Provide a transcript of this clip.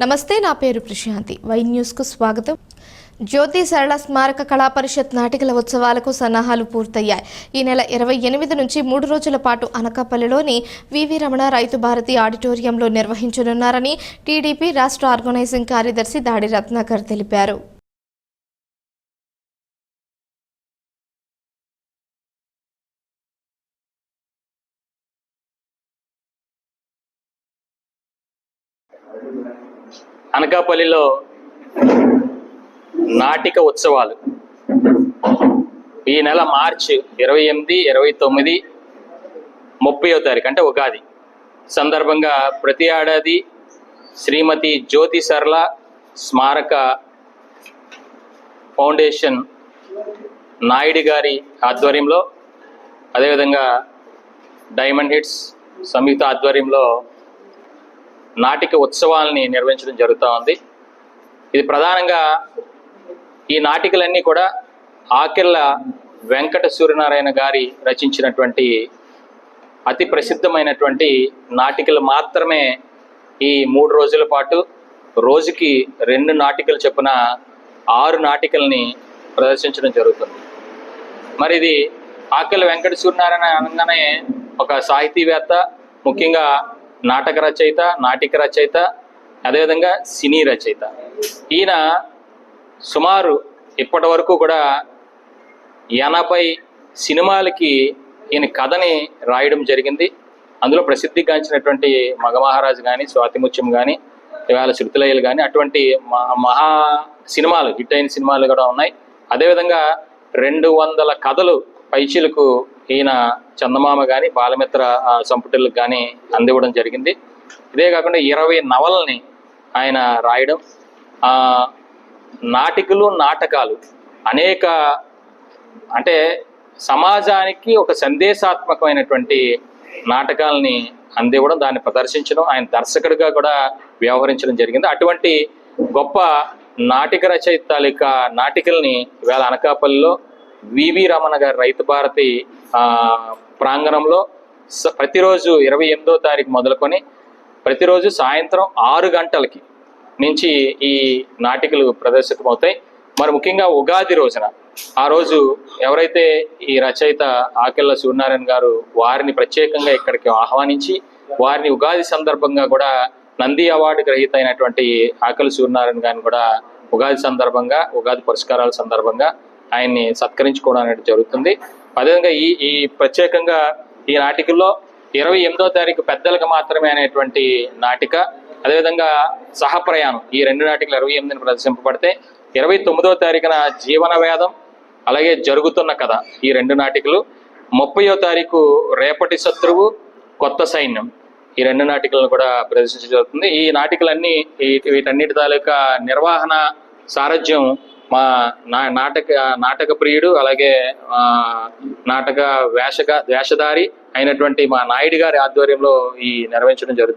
నమస్తే నా పేరు ప్రశాంతి. వై న్యూస్కు స్వాగతం. జ్యోతి సరళ స్మారక కళా పరిషత్ నాటికల ఉత్సవాలకు సన్నాహాలు పూర్తయ్యాయి. ఈ నెల ఇరవై ఎనిమిది నుంచి మూడు రోజుల పాటు అనకాపల్లిలోని వివి రమణ రైతు భారతి ఆడిటోరియంలో నిర్వహించనున్నారని టీడీపీ రాష్ట్ర ఆర్గనైజింగ్ కార్యదర్శి దాడి రత్నాకర్ తెలిపారు. అనకాపల్లిలో నాటిక ఉత్సవాలు. ఈ నెల మార్చి ఇరవై ఎనిమిది ఇరవై తొమ్మిది ముప్పయో తారీఖు అంటే ఉగాది. సందర్భంగా ప్రతి ఏడాది శ్రీమతి జ్యోతి సరళ స్మారక ఫౌండేషన్ నాయుడు గారి ఆధ్వర్యంలో అదేవిధంగా డైమండ్ హిట్స్ సంయుక్త ఆధ్వర్యంలో నాటిక ఉత్సవాల్ని నిర్వహించడం జరుగుతూ ఉంది. ఇది ప్రధానంగా ఈ నాటికలన్నీ కూడా ఆకిళ్ళ వెంకట సూర్యనారాయణ గారి రచించినటువంటి అతి ప్రసిద్ధమైనటువంటి నాటికలు మాత్రమే ఈ మూడు రోజుల పాటు రోజుకి రెండు నాటికలు చొప్పున ఆరు నాటికల్ని ప్రదర్శించడం జరుగుతుంది. మరి ఇది ఆకెళ్ళ వెంకట సూర్యనారాయణ అనగానే ఒక సాహితీవేత్త ముఖ్యంగా నాటక రచయిత నాటిక రచయిత అదేవిధంగా సినీ రచయిత. ఈయన సుమారు ఇప్పటి వరకు కూడా ఎనభై సినిమాలకి ఈయన కథని రాయడం జరిగింది. అందులో ప్రసిద్ధిగాంచినటువంటి మగమహారాజు కానీ స్వాతిముత్యం కానీ ఇవాళ శృతిలయలు కానీ అటువంటి మహా సినిమాలు హిట్ అయిన సినిమాలు కూడా ఉన్నాయి. అదేవిధంగా రెండు వందల కథలు పైచీలకు ఈయన చందమామ కానీ బాలమిత్ర సంపుటిలకు కానీ అందివ్వడం జరిగింది. ఇదే కాకుండా ఇరవై నవలని ఆయన రాయడం నాటికలు నాటకాలు అనేక అంటే సమాజానికి ఒక సందేశాత్మకమైనటువంటి నాటకాలని అందివ్వడం దాన్ని ప్రదర్శించడం ఆయన దర్శకుడిగా కూడా వ్యవహరించడం జరిగింది. అటువంటి గొప్ప నాటిక రచయిత తాలూకా నాటికల్ని వేళ అనకాపల్లిలో వివి రమణ గారి రైతు భారతి ప్రాంగణంలో స- ప్రతిరోజు ఇరవై ఎనిమిదో తారీఖు మొదలుకొని ప్రతిరోజు సాయంత్రం ఆరు గంటలకి నుంచి ఈ నాటికలు ప్రదర్శితమవుతాయి. మరి ముఖ్యంగా ఉగాది రోజున ఆ రోజు ఎవరైతే ఈ రచయిత ఆకెళ్ళ సూర్యనారాయణ గారు వారిని ప్రత్యేకంగా ఇక్కడికి ఆహ్వానించి వారిని ఉగాది సందర్భంగా కూడా నంది అవార్డు గ్రహీత అయినటువంటి ఆకలి సూర్యనారాయణ గారిని కూడా ఉగాది సందర్భంగా ఉగాది పురస్కారాల సందర్భంగా ఆయన్ని సత్కరించుకోవడం అనేది జరుగుతుంది. అదేవిధంగా ఈ ఈ ప్రత్యేకంగా ఈ నాటికల్లో ఇరవై ఎనిమిదో తారీఖు పెద్దలకు మాత్రమే అనేటువంటి నాటిక అదేవిధంగా సహప్రయాణం. ఈ రెండు నాటికలు ఇరవై ఎనిమిదిని ప్రదర్శింపబడితే ఇరవై తొమ్మిదో తారీఖున జీవన వేదం అలాగే జరుగుతున్న కథ ఈ రెండు నాటికలు. ముప్పయో తారీఖు రేపటి శత్రువు కొత్త సైన్యం ఈ రెండు నాటికలను కూడా ప్రదర్శించడం జరుగుతుంది. ఈ నాటికలన్నీ వీటన్నిటి తాలూకా నిర్వహణ సారథ్యం మా నా నాటక నాటక ప్రియుడు అలాగే ఆ, నాటక వేషగా వేషధారి అయినటువంటి మా నాయుడు గారి ఆధ్వర్యంలో ఈ నిర్వహించడం జరుగుతుంది